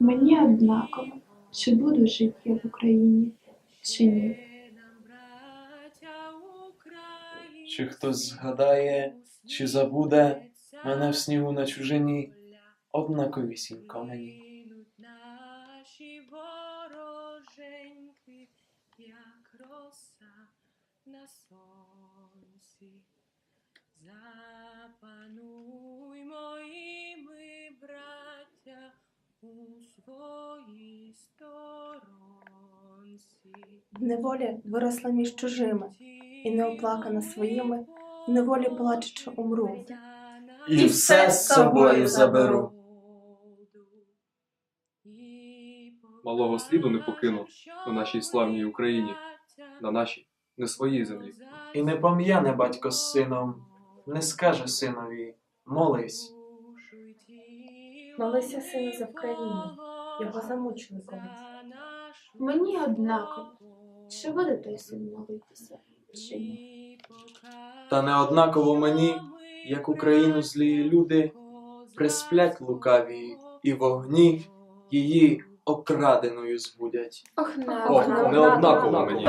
Мені однаково, чи буду жити я в Україні, чи ні. Чи хтось згадає, чи забуде мене в снігу на чужині, однаковісінько мені. Як роса на сонці. Запануймо у своїй сторонці. В неволі виросла між чужими, і не оплакана своїми, в неволі плачучи умру. І все з собою заберу. Малого сліду не покину на нашій славній Україні, на нашій, не своїй землі. І не пом'яне батько з сином, не скаже синові, молись. Молися, сину, за Вкраїну, його замучили колись. Мені однаково, чи буде той син молитися, чи ні. Та не однаково мені, як Україну злі люди присплять лукаві і вогні її окраденою збудять. Ох, не Ох, не однаково мені.